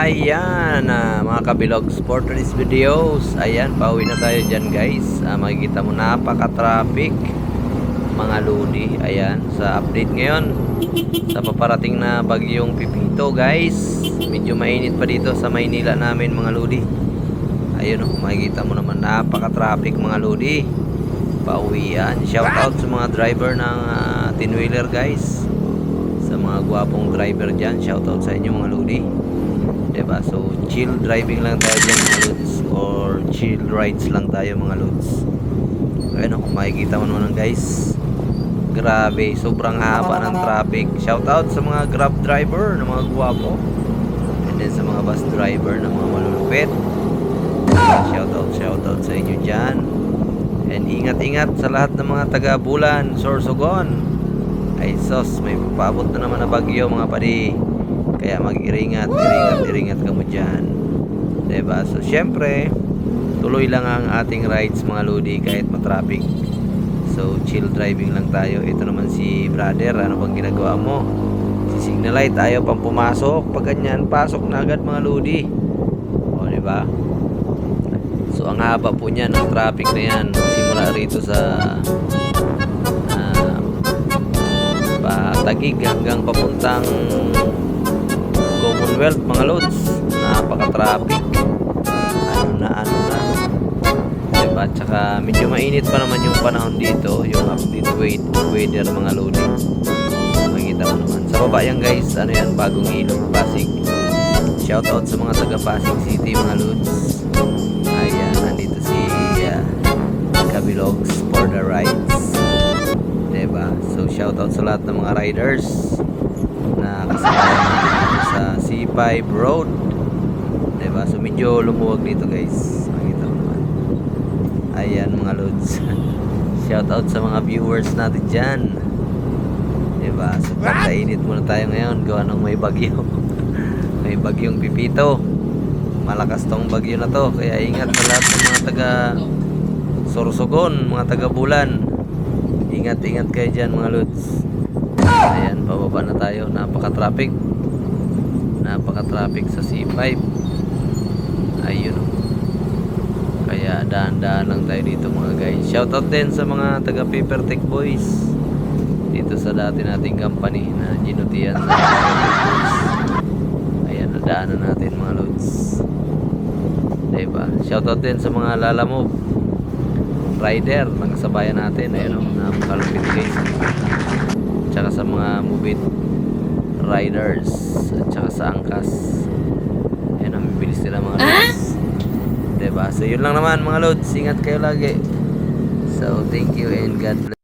Ayan, ah, mga kabilogs for today's videos. Ayan, pauwi na tayo dyan guys. Ah, makikita mo napaka-traffic mga lodi. Ayan, sa update ngayon sa paparating na bagyong Pipito guys. Medyo mainit pa dito sa Maynila namin mga lodi. Ayun oh, makikita mo naman napaka-traffic mga lodi. Pauwian. Shout out sa mga driver ng ah, tin-wheeler guys. Sa mga gwapong driver dyan, shout out sa inyo mga lodi. Diba? So, chill driving lang tayo dyan mga lods. Or chill rides lang tayo mga lods. Ayun oh, makikita mo naman guys. Grabe, sobrang haba ng traffic. Shout out sa mga grab driver na mga gwapo. And then sa mga bus driver na mga malulupit. Shout out, shout out sa inyo dyan. And ingat-ingat sa lahat ng mga taga-Bulan, Sorsogon. Ay sos, may paabot na naman na bagyo mga padi. Kaya mag-iringat, iringat, iringat ka mo dyan. Diba? So, syempre, tuloy lang ang ating rides mga lodi kahit matraffic. So, chill driving lang tayo. Ito naman si brother. Ano bang ginagawa mo? Si signal light, ayaw pang pumasok. Pag ganyan, pasok na agad mga lodi. O, diba? So, ang haba po niyan, ang traffic na yan. Simula rito sa ah, Patagig hanggang papuntang Commonwealth mga lods. Napaka-traffic. Ano na, ano na. Diba? Tsaka medyo mainit pa naman yung panahon dito. Yung update wait, weather mga lodi. Makikita mo naman. Sa baba yan guys, ano yan, bagong ilog, Pasig. Shoutout sa mga taga Pasig City mga lods. Ayan, nandito si uh, Kabilogs for the rides. Diba? So, shoutout sa lahat ng mga riders na kasama C5 Road. Diba? So, medyo lumuwag dito guys. Makita mo naman. Ayan mga loads. shoutout sa mga viewers natin dyan. Diba? So, pagkainit muna tayo ngayon. Gawa ng may bagyo. may bagyong pipito. Malakas tong bagyo na to. Kaya ingat sa lahat ng mga taga Sorsogon, mga taga Bulan. Ingat-ingat kayo dyan mga lods. Ayan, pababa na tayo. Napaka-traffic. Napaka-traffic sa C5. Ayun. oh. Kaya dahan-dahan lang tayo dito mga guys. Shoutout din sa mga taga Paper Boys. Dito sa dati nating company na ginutian sa Boys. Ayan, nadaanan natin mga lods. Diba? Shoutout din sa mga lalamove rider ng kasabayan natin ayun o napakalupit guys tsaka sa mga mubit riders at saka sa angkas. Ayan, ang bilis nila mga loads. Ah? Diba? So, yun lang naman mga loads. Ingat kayo lagi. So, thank you and God bless.